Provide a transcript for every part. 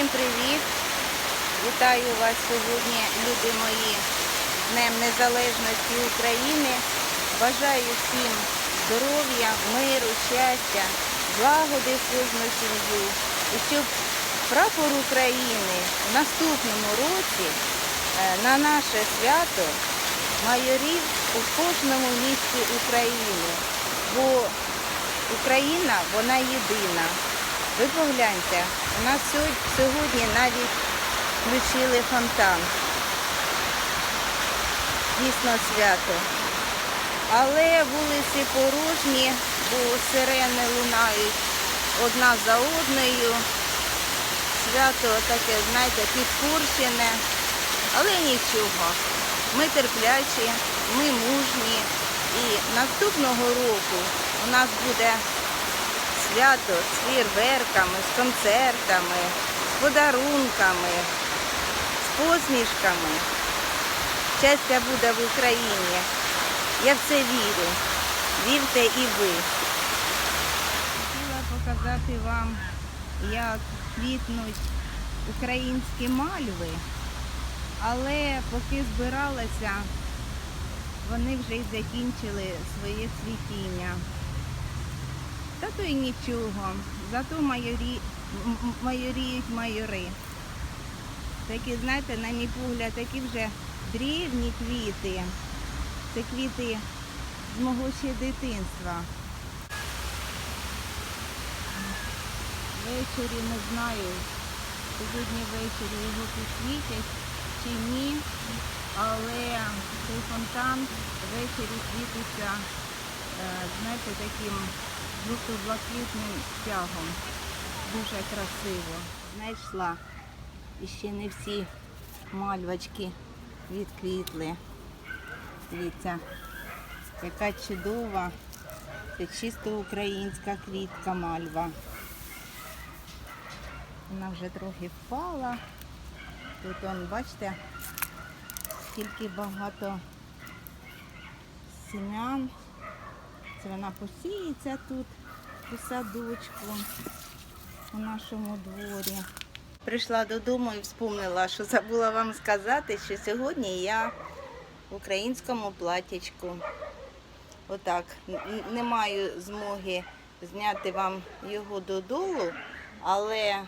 Всім привіт! Вітаю вас сьогодні, люди мої, Днем Незалежності України. Бажаю всім здоров'я, миру, щастя, злагоди в кожну сім'ю. І щоб прапор України в наступному році е, на наше свято майорів у кожному місті України. Бо Україна, вона єдина. Ви погляньте, у нас сьогодні навіть включили фонтан. Дійсно свято. Але вулиці порожні, бо сирени лунають одна за одною. Свято таке, знаєте, підпорщене. Але нічого. Ми терплячі, ми мужні. І наступного року у нас буде свято з фейерверками, з концертами, з подарунками, з посмішками. Щастя буде в Україні. Я в це вірю. Вірте і ви. Хотіла показати вам, як квітнуть українські мальви, але поки збиралася, вони вже й закінчили своє цвітіння. Та то й нічого. Зато майорі... майоріють майори. Такі, знаєте, на мій погляд, такі вже древні квіти. Це квіти з мого ще дитинства. Ввечері не знаю, сьогодні ввечері його підсвітять чи ні, але цей фонтан ввечері світиться, е, знаєте, таким жовто-блакитним стягом. Дуже красиво. Знайшла. І ще не всі мальвочки відквітли. Дивіться, яка чудова. Це чисто українська квітка мальва. Вона вже трохи впала. Тут он, бачите, скільки багато семян. Це вона посіється тут у садочку у нашому дворі. Прийшла додому і вспомнила, що забула вам сказати, що сьогодні я в українському платічку. Отак. Не маю змоги зняти вам його додолу, але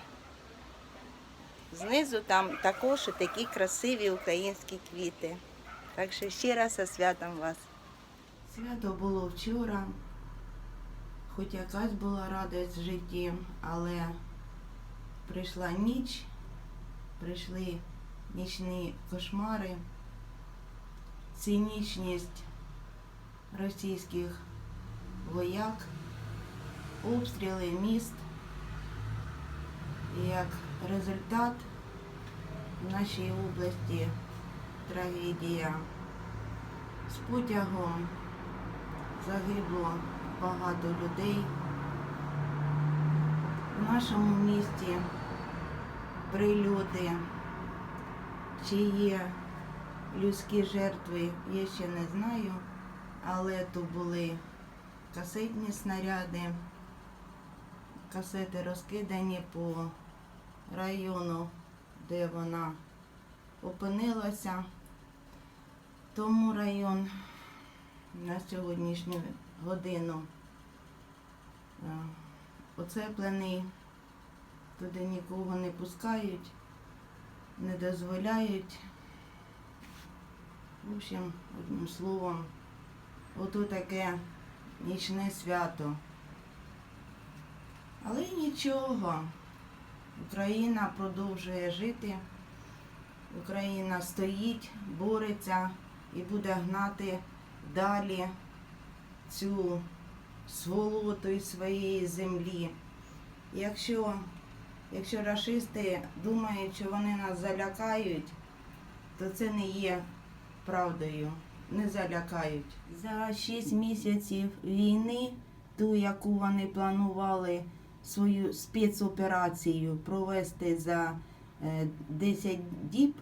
знизу там також такі красиві українські квіти. Так що ще раз святом вас. Свято було вчора, хоч якась була радість в житті, але прийшла ніч, прийшли нічні кошмари, цинічність російських вояк, обстріли міст. І як результат в нашій області трагедія з потягом загибло багато людей. В нашому місті прильоти, чи є людські жертви, я ще не знаю, але то були касетні снаряди, касети розкидані по району, де вона опинилася. Тому район на сьогоднішню годину е, оцеплений, туди нікого не пускають, не дозволяють. В общем, одним словом, ото таке нічне свято. Але нічого. Україна продовжує жити. Україна стоїть, бореться і буде гнати далі цю сволоту із своєї землі. Якщо, якщо рашисти думають, що вони нас залякають, то це не є правдою. Не залякають. За 6 місяців війни, ту, яку вони планували свою спецоперацію провести за е, 10 діб,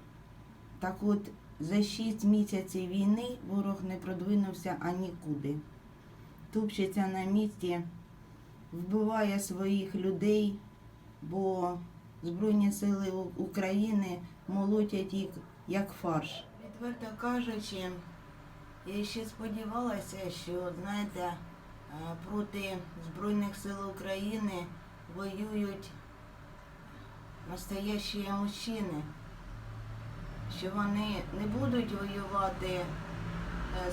так от за 6 місяців війни ворог не продвинувся анікуди. Тупчеться на місці, вбиває своїх людей, бо Збройні сили України молотять їх як фарш. Відверто кажучи, я ще сподівалася, що знаєте, е, проти Збройних сил України воюють настоящі мужчини, що вони не будуть воювати е,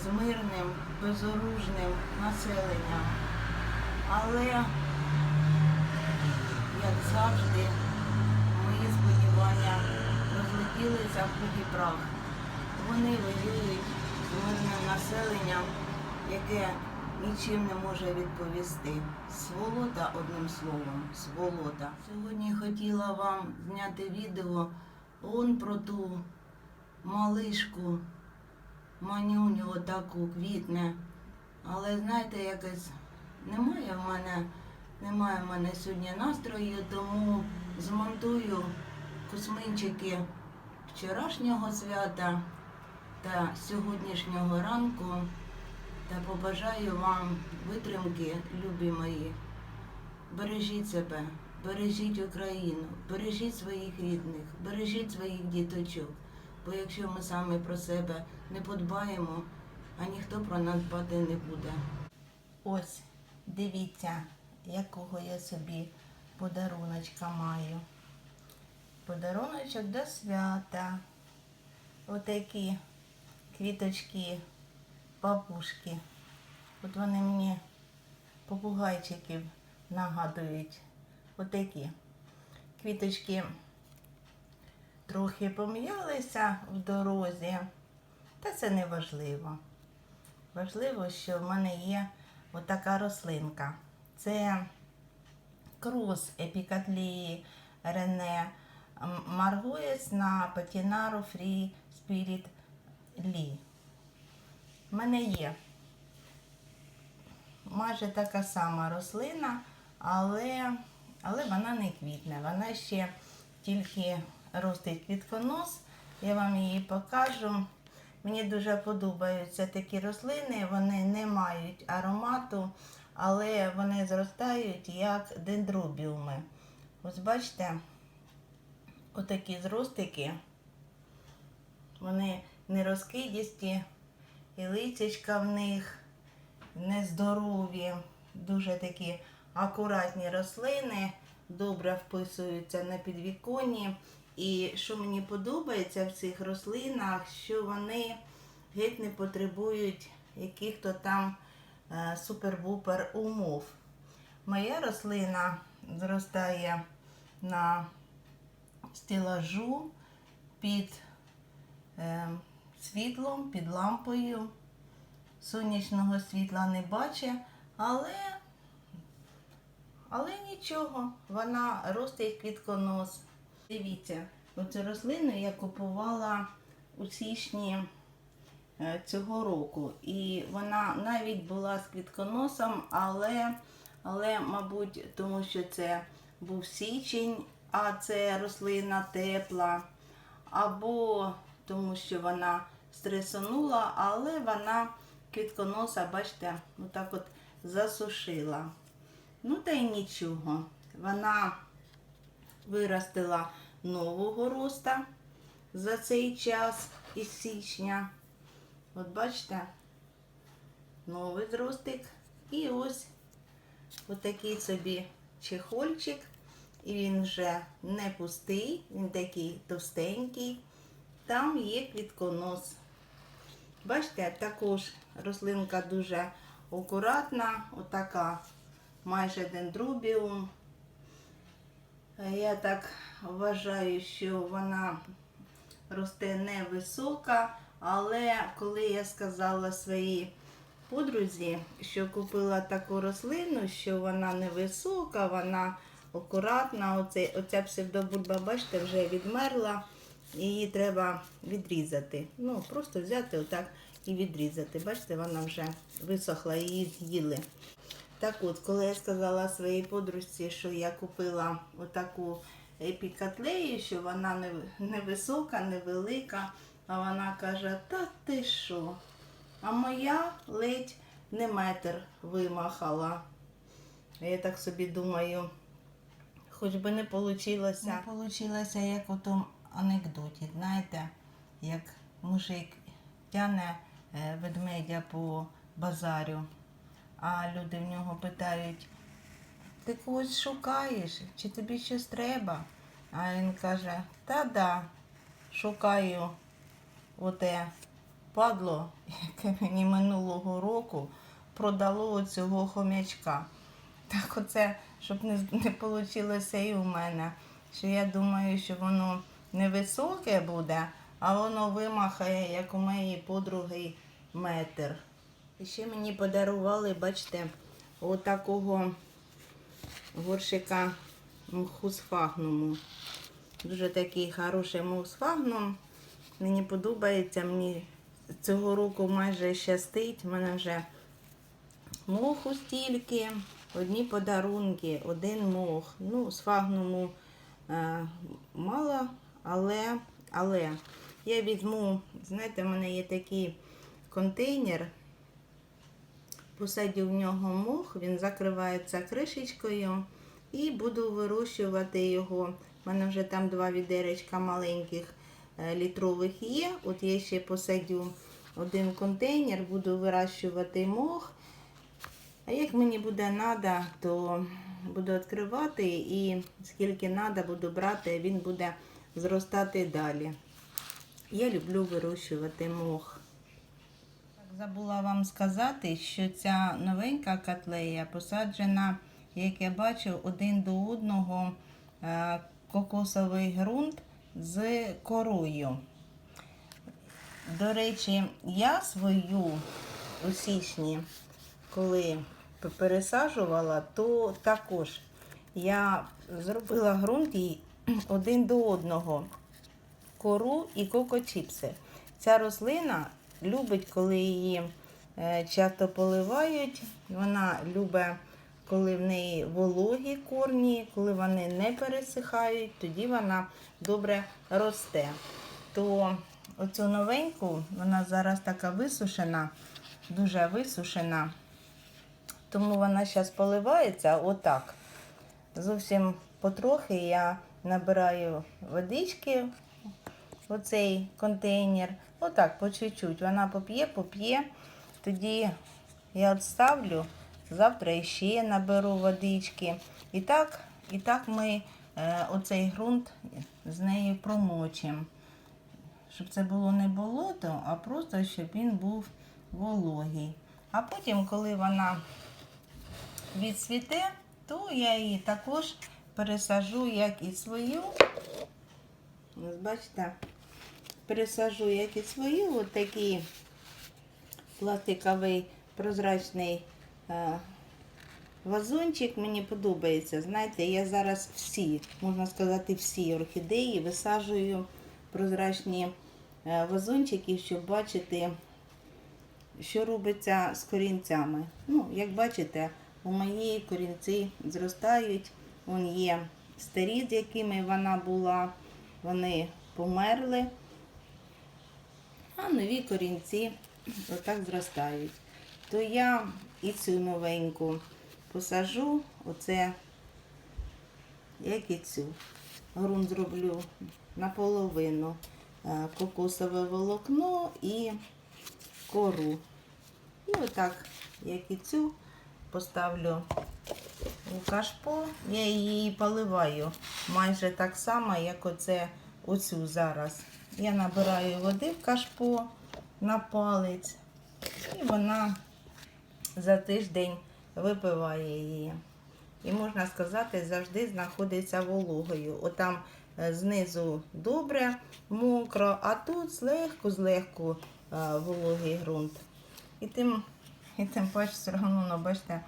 з мирним, безоружним населенням. Але, як завжди, мої сподівання розлетілися в пух прах. Вони воюють з мирним населенням, яке нічим не може відповісти. Сволота, одним словом, сволота. Сьогодні хотіла вам зняти відео он про ту малишку, манюню отаку квітне. Але знаєте, якось немає в мене, немає в мене сьогодні настрою, тому змонтую косминчики вчорашнього свята та сьогоднішнього ранку та побажаю вам витримки, любі мої. Бережіть себе, бережіть Україну, бережіть своїх рідних, бережіть своїх діточок. Бо якщо ми самі про себе не подбаємо, а ніхто про нас дбати не буде. Ось, дивіться, якого я собі подаруночка маю. Подаруночок до свята. Отакі квіточки, папушки. От вони мені попугайчиків нагадують. Отакі. Квіточки трохи пом'ялися в дорозі, та це не важливо. Важливо, що в мене є отака рослинка. Це крос епікатлії Рене Маргоєс на Патінару Free Spirit Лі. У мене є майже така сама рослина, але, але вона не квітне. Вона ще тільки ростить квітконос. Я вам її покажу. Мені дуже подобаються такі рослини, вони не мають аромату, але вони зростають як дендробіуми. Ось бачите, отакі зростики, вони не розкидісті, і листячка в них нездорові, дуже такі акуратні рослини, добре вписуються на підвіконні. І що мені подобається в цих рослинах, що вони геть не потребують яких-то там е, супер-бупер умов. Моя рослина зростає на стелажу під е, світлом, під лампою. Сонячного світла не бачить, але, але нічого, вона ростить квітконос. Дивіться, оцю рослину я купувала у січні е, цього року. І вона навіть була з квітконосом, але, але, мабуть, тому що це був січень, а це рослина тепла, або тому що вона стресонула, але вона квітконоса, бачите, отак от засушила. Ну та й нічого. Вона виростила нового роста за цей час із січня. От бачите, новий зростик. І ось отакий собі чехольчик. І він вже не пустий, він такий товстенький. Там є квітконос. Бачите, також рослинка дуже акуратна, отака майже дендробіум. Я так вважаю, що вона росте невисока, але коли я сказала своїй подрузі, що купила таку рослину, що вона невисока, вона акуратна, оце, оця псевдобульба, бачите, вже відмерла, її треба відрізати. Ну, просто взяти отак і відрізати. Бачите, вона вже висохла, її з'їли. Так от, коли я сказала своїй подружці, що я купила отаку епікатлею, що вона не, невисока, невелика, а вона каже, та ти що? А моя ледь не метр вимахала. Я так собі думаю, хоч би не вийшло. Не вийшло, як у тому анекдоті, знаєте, як мужик тяне е, ведмедя по базарю, а люди в нього питають, ти когось шукаєш, чи тобі щось треба? А він каже, та да, шукаю оте падло, яке мені минулого року продало цього хомячка. Так оце, щоб не, не вийшло і у мене. Що я думаю, що воно невисоке буде, а воно вимахає, як у моєї подруги, метр. І ще мені подарували, бачите, отакого горшика мхусфагнуму. Дуже такий хороший мусфагнум. Мені подобається, мені цього року майже щастить. У мене вже моху стільки, одні подарунки, один мох. Ну, з фагнуму е, мало, але, але я візьму, знаєте, в мене є такий контейнер, посадю в нього мох, він закривається кришечкою і буду вирощувати його. У мене вже там два відеречка маленьких е, літрових є. От я ще посадю один контейнер, буду вирощувати мох. А як мені буде треба, то буду відкривати і скільки треба, буду брати, він буде зростати далі. Я люблю вирощувати мох. Забула вам сказати, що ця новенька котлея посаджена, як я бачу, один до одного е, кокосовий ґрунт з корою. До речі, я свою у січні, коли пересаджувала, то також я зробила ґрунт їй один до одного кору і кокочіпси. Ця рослина любить, коли її е, часто поливають. Вона любить, коли в неї вологі корні, коли вони не пересихають, тоді вона добре росте. То оцю новеньку, вона зараз така висушена, дуже висушена. Тому вона зараз поливається отак. Зовсім потрохи я набираю водички оцей контейнер. Отак, по чуть-чуть. Вона поп'є, поп'є. Тоді я відставлю, завтра ще наберу водички. І так, і так ми е, оцей ґрунт з нею промочимо. Щоб це було не болото, а просто щоб він був вологий. А потім, коли вона відцвіте, то я її також пересажу, як і свою. Ось бачите, пересажу, як і свою, от такий пластиковий прозрачний е, вазончик. Мені подобається. Знаєте, я зараз всі, можна сказати, всі орхідеї висаджую прозрачні е, вазончики, щоб бачити, що робиться з корінцями. Ну, як бачите, у моєї корінці зростають. Вон є старі, з якими вона була, вони померли, а нові корінці отак зростають. То я і цю новеньку посажу, оце як і цю. Грунт зроблю наполовину е, кокосове волокно і кору. І отак, як і цю, поставлю у кашпо. Я її поливаю майже так само, як оце оцю зараз. Я набираю води в кашпо на палець, і вона за тиждень випиває її. І можна сказати, завжди знаходиться вологою. Отам е, знизу добре, мокро, а тут злегку-злегку е, вологий ґрунт. І тим, і тим паче все одно, ну, бачите,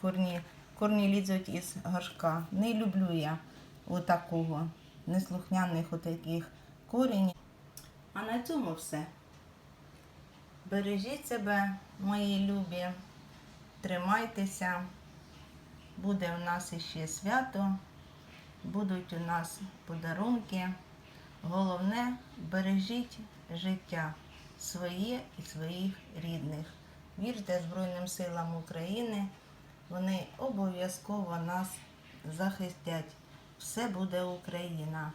корні, корні лізуть із горшка. Не люблю я отакого, неслухняних отаких корінь. А на цьому все. Бережіть себе, мої любі, тримайтеся. Буде у нас іще свято, будуть у нас подарунки. Головне, бережіть життя своє і своїх рідних. Вірте Збройним силам України, вони обов'язково нас захистять. все буде Україна.